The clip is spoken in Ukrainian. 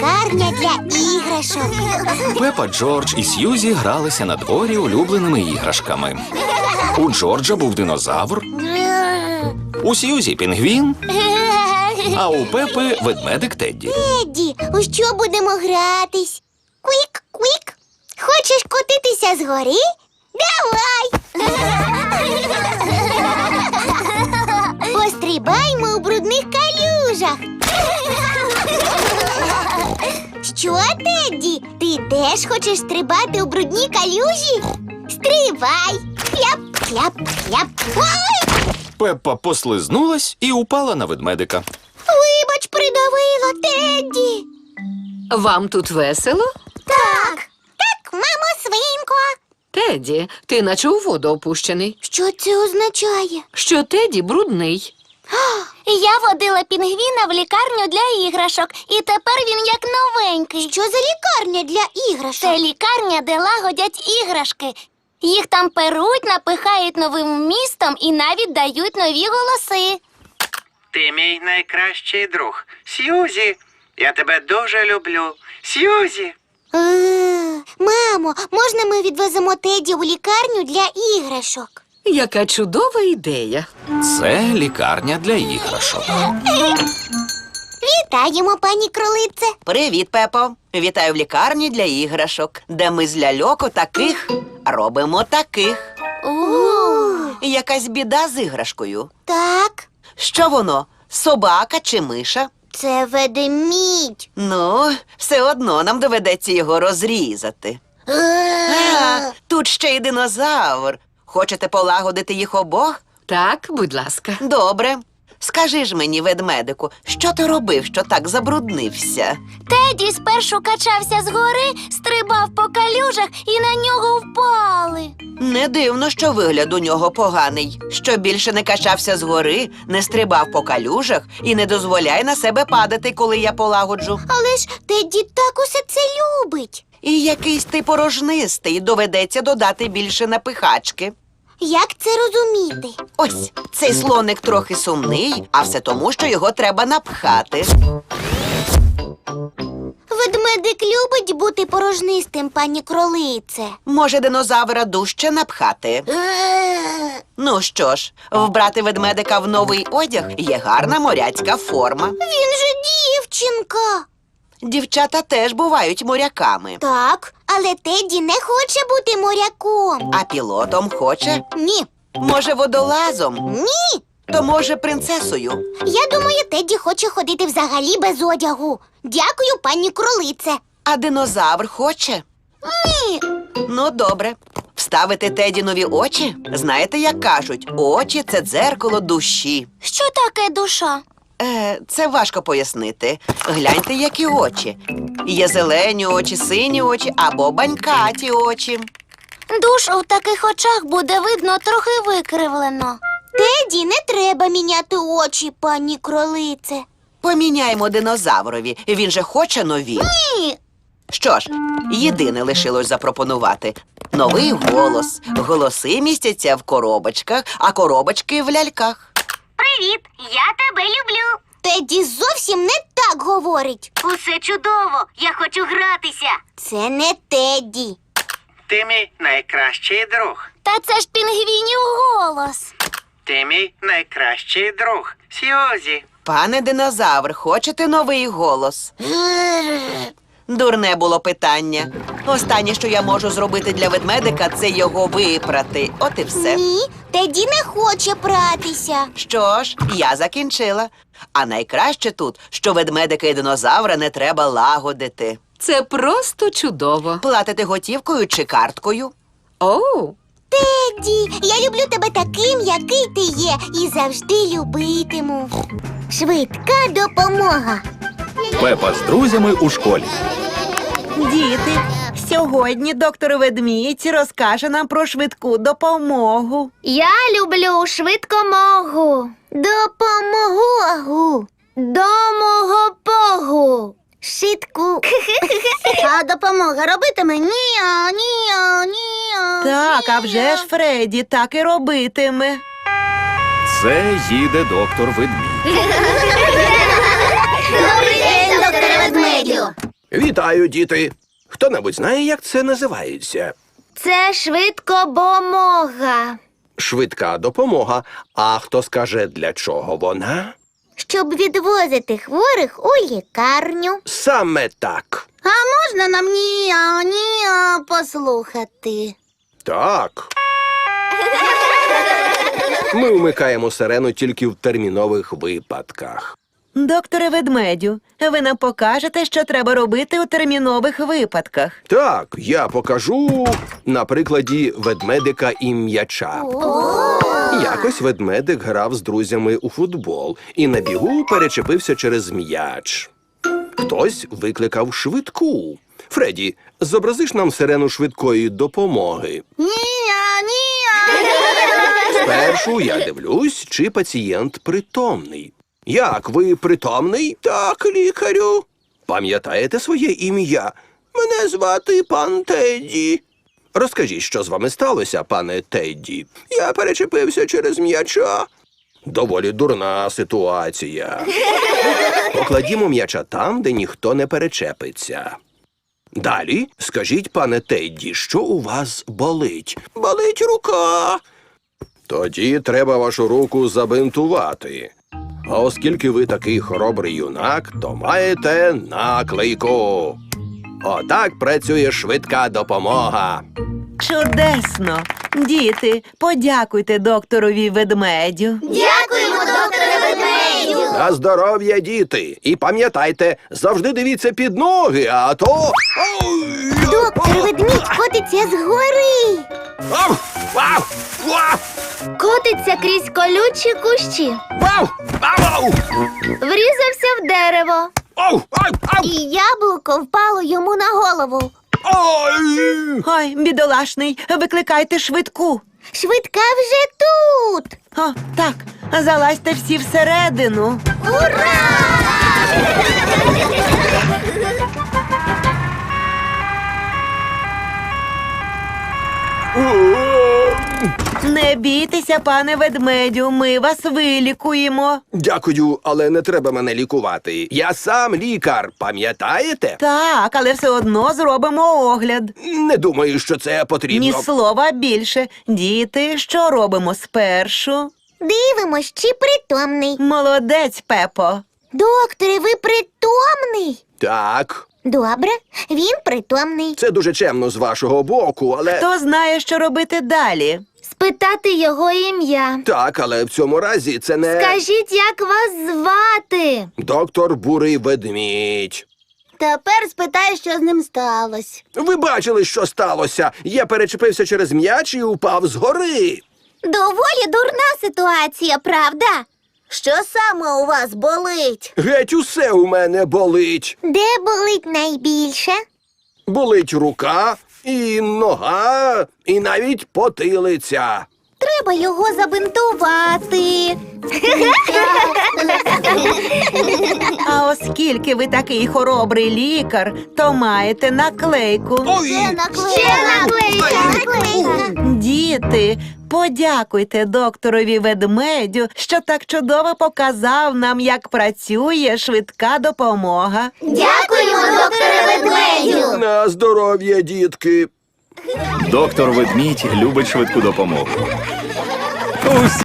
лікарня для іграшок. Пепа, Джордж і Сьюзі гралися на дворі улюбленими іграшками. У Джорджа був динозавр, у Сьюзі пінгвін, а у Пепи ведмедик Тедді. Едді, у що будемо гратись? Квік, квік. Хочеш котитися згори? Давай! Пострибаймо у брудних калюжах. Що, Тедді? Ти теж хочеш стрибати у брудній калюжі? Стрибай! Хляп, хляп, хляп. Ой! Пеппа послизнулась і упала на ведмедика. Вибач, придавила Тедді. Вам тут весело? Так, так, мамо, свинко. Теді, ти наче у воду опущений. Що це означає? Що Теді брудний. Я водила пінгвіна в лікарню для іграшок, і тепер він як новенький. Що за лікарня для іграшок? Це лікарня, де лагодять іграшки. Їх там перуть, напихають новим вмістом і навіть дають нові голоси. Ти мій найкращий друг. Сьюзі, я тебе дуже люблю. Сьюзі. Е, Мамо, можна ми відвеземо Теді у лікарню для іграшок? Яка чудова ідея. Це лікарня для іграшок. Вітаємо, пані кролице. Привіт, Пепо. Вітаю в лікарні для іграшок, де ми з ляльок таких робимо таких. Якась біда з іграшкою. так, Що воно? Собака чи миша? це ведемідь. Ну, все одно нам доведеться його розрізати. А, тут ще й динозавр. Хочете полагодити їх обох? Так, будь ласка. Добре. Скажи ж мені, ведмедику, що ти робив, що так забруднився? Теді спершу качався згори, стрибав по калюжах і на нього впали. Не дивно, що вигляд у нього поганий. Що більше не качався згори, не стрибав по калюжах і не дозволяй на себе падати, коли я полагоджу. Але ж Теді так усе це любить. І якийсь ти порожнистий, доведеться додати більше напихачки. Як це розуміти? Ось цей слоник трохи сумний, а все тому, що його треба напхати. Ведмедик любить бути порожнистим, пані кролице. Може, динозавра дужче напхати. Ну що ж, вбрати ведмедика в новий одяг є гарна моряцька форма. Він же дівчинка. Дівчата теж бувають моряками, Так, але Теді не хоче бути моряком. а пілотом хоче. Ні, Може, водолазом, ні. то може принцесою. Я думаю, Теді хоче ходити взагалі без одягу. Дякую, пані кролице. А динозавр хоче. Ні. Ну, добре. Вставити Теді нові очі? Знаєте, як кажуть, очі це дзеркало душі. Що таке душа? Е, це важко пояснити. Гляньте, які очі. Є зелені очі, сині очі або банькаті очі. Душ у таких очах буде видно трохи викривлено. Теді не треба міняти очі, пані кролице. Поміняймо динозаврові. Він же хоче нові. Ні. Що ж, єдине лишилось запропонувати. Новий голос. Голоси містяться в коробочках, а коробочки в ляльках. Привіт, я тебе люблю. Теді зовсім не так говорить. Усе чудово, я хочу гратися. Це не Теді. Ти мій найкращий друг. Та це ж пінгвінів голос. Ти мій найкращий друг. Сьюзі. Пане динозавр, хочете новий голос? Дурне було питання. Останнє, що я можу зробити для ведмедика, це його випрати. От і все. Ні, Теді не хоче пратися. Що ж, я закінчила. А найкраще тут, що ведмедика і динозавра не треба лагодити. Це просто чудово. Платити готівкою чи карткою. Оу, Теді, я люблю тебе таким, який ти є, і завжди любитиму. Швидка допомога. Пепа з друзями у школі. Діти, сьогодні доктор Ведмідь розкаже нам про швидку допомогу. Я люблю швидкомогу. Допомогу. Домогопогу. Шитку. А допомога робитиме ніо, ніо, ніо. Так, а вже ж Фредді так і робитиме. Це їде доктор ведмідь. Вітаю, діти. Хто-небудь знає, як це називається? Це швидкобомога. Швидка допомога. А хто скаже, для чого вона? Щоб відвозити хворих у лікарню. Саме так. А можна нам ні-а, ні-а послухати? Так. Ми вмикаємо сирену тільки в термінових випадках. Докторе ведмедю, ви нам покажете, що треба робити у термінових випадках. Так, я покажу на прикладі ведмедика і м'яча. Якось ведмедик грав з друзями у футбол і на бігу перечепився через м'яч. Хтось викликав швидку. Фредді, зобразиш нам сирену швидкої допомоги. Ні-а, ні-а. Спершу я дивлюсь, чи пацієнт притомний. Як ви притомний? Так, лікарю. Пам'ятаєте своє ім'я? Мене звати пан Тедді. Розкажіть, що з вами сталося, пане Тедді? Я перечепився через м'яча. Доволі дурна ситуація. Покладімо м'яча там, де ніхто не перечепиться. Далі скажіть, пане Тедді, що у вас болить? Болить рука. Тоді треба вашу руку забинтувати. А оскільки ви такий хоробрий юнак, то маєте наклейку. Отак працює швидка допомога. Чудесно! Діти, подякуйте докторові ведмедю. Дякуємо. На здоров'я, діти! І пам'ятайте, завжди дивіться під ноги, а то. Доктор ведмідь котиться згори. Ау! Котиться крізь колючі кущі. Врізався в дерево. І яблуко впало йому на голову. Ой! Ой, бідолашний, викликайте швидку. Швидка вже тут. О, так, залазьте всі всередину. Ура! Не бійтеся, пане ведмедю, ми вас вилікуємо. Дякую, але не треба мене лікувати. Я сам лікар, пам'ятаєте? Так, але все одно зробимо огляд. Не думаю, що це потрібно. Ні слова більше. Діти, що робимо спершу? Дивимось, чи притомний. Молодець, Пепо. Докторе, ви притомний? Так, Добре, він притомний. це дуже чемно з вашого боку, але. Хто знає, що робити далі? Спитати його ім'я. Так, але в цьому разі це не Скажіть, як вас звати? доктор Бурий ведмідь. Тепер спитай, що з ним сталося. Ви бачили, що сталося? Я перечепився через м'яч і упав з гори. Доволі дурна ситуація, правда? Що саме у вас болить? Геть усе у мене болить. Де болить найбільше? Болить рука, і нога, і навіть потилиця. Треба його забинтувати. А оскільки ви такий хоробрий лікар, то маєте наклейку. Ще наклейка. наклейка. Діти, подякуйте докторові ведмедю, що так чудово показав нам, як працює швидка допомога. Дякуємо, докторе ведмедю. На здоров'я, дітки. Доктор ведмідь любить швидку допомогу. Oh,